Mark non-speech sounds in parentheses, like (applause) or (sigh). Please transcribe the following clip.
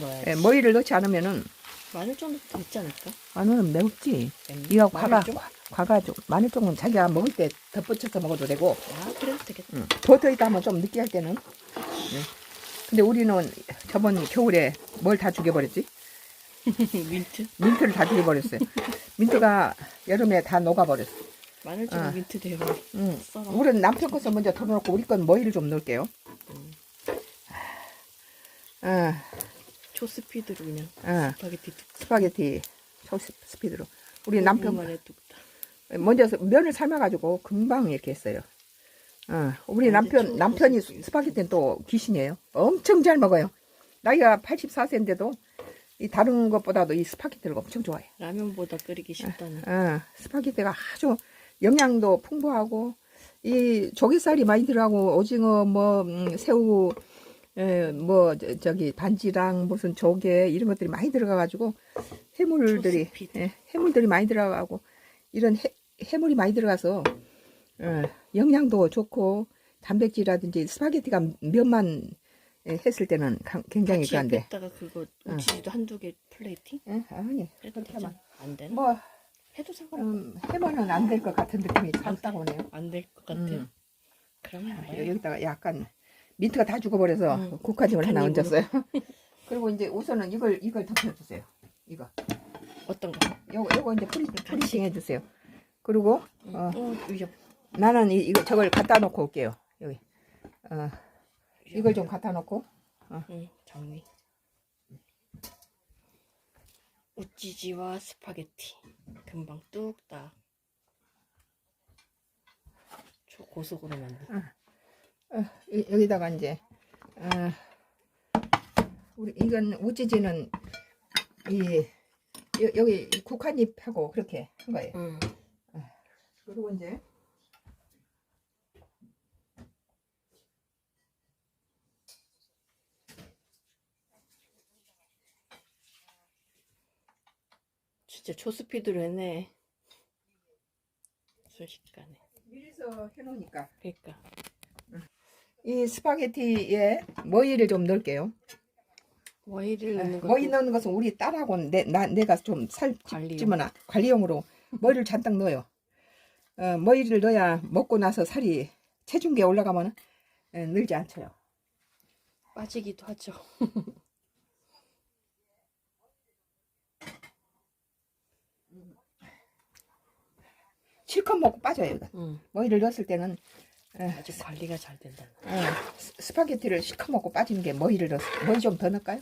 다 넣어야지. 예, 머위를 넣지 않으면은 마늘 정도 되지 않을까? 마늘은 매웠지. 맵- 이거 마늘 과가 좀? 과- 과가 좀 마늘 쪽은 자기가 먹을 때 덧붙여서 먹어도 되고 아 그래도 되겠다. 응. 버터 있다 하면 좀 느끼할 때는. 응. 근데 우리는 저번 겨울에 뭘 다 죽여버렸지? (laughs) 민트? 민트를 다 죽여버렸어요. 민트가 여름에 다 녹아버렸어. 마늘 좀 아. 민트 대로 응. 썰어. 우리는 남편 것을 먼저 덜어놓고 우리 건 머위를 좀 넣을게요. 음. 아, 초스피드로 그냥 아, 스파게티 뚝. 스파게티 초 스피드로. 우리 남편 만에 뚝딱. 먼저 면을 삶아가지고 금방 이렇게 했어요. 어, 우리 아, 남편 남편이. 스파게티는 또 귀신이에요. 엄청 잘 먹어요. 나이가 84세인데도 이 다른 것보다도 이 스파게티를 엄청 좋아해요. 라면보다 끓이기 쉽다는. 어, 스파게티가 아주 영양도 풍부하고 이 조개살이 많이 들어가고 오징어 뭐 음, 새우 에, 뭐 저- 저기 반지랑 무슨 조개 이런 것들이 많이 들어가가지고 해물들이. 예, 해물들이 많이 들어가고 이런 해, 해물이 많이 들어가서 어, 영양도 좋고 단백질이라든지 스파게티가 면만 예, 했을 때는 강- 굉장히 그한데 옆에다가 그거 응. 우치즈도 한두 개 플레이팅? 예, 아니 해도 그렇게 되잖아. 하면 안 되나? 뭐 해도 상관없어. 음, 해면은 안될 것 같은 느낌이 살짝 오네요. 안 될 것 같아. 음. 그러면 돼. 여기다가 약간 민트가 다 죽어버려서 음, 국화즙을 하나. 얹었어요. (laughs) 그리고 이제 우선은 이걸 이걸 덮여주세요. 이거 어떤 거? 요거 요거 이제 프리 프리싱 해주세요. 그리고 응. 어, 어, 위험. 나는 이, 이거 저걸 갖다 놓고 올게요. 여기 어, 이걸 좀 갖다 놓고 응, 정리. 우찌지와 스파게티. 금방 뚝딱. 초고속으로 만든. 어, 이- 여기다가 이제 어, 우리 이건 우찌지는 이 여, 이 국화잎하고 그렇게 한 거예요. 응. 그리고 이제 진짜 초스피드로 했네. 순식간에. 미리서 해놓으니까 그러니까. 이 스파게티에 머위를 좀 넣을게요. 머위를 넣는 거. 머위 넣는 것은 우리 딸하고 내, 나, 내가 좀 살찌면 관리용으로 머리를 잔뜩 넣어요. 어, 머위를 넣어야 먹고 나서 살이 체중계 올라가면 에, 늘지 않죠. 빠지기도 하죠. (laughs) 실컷 먹고 빠져요. 이건. 응. 머위를 넣었을 때는 에, 아주 관리가 잘 된다. 어, 스- 스파게티를 실컷 먹고 빠지는 게 머위를 넣었을 머위 좀더 넣을까요?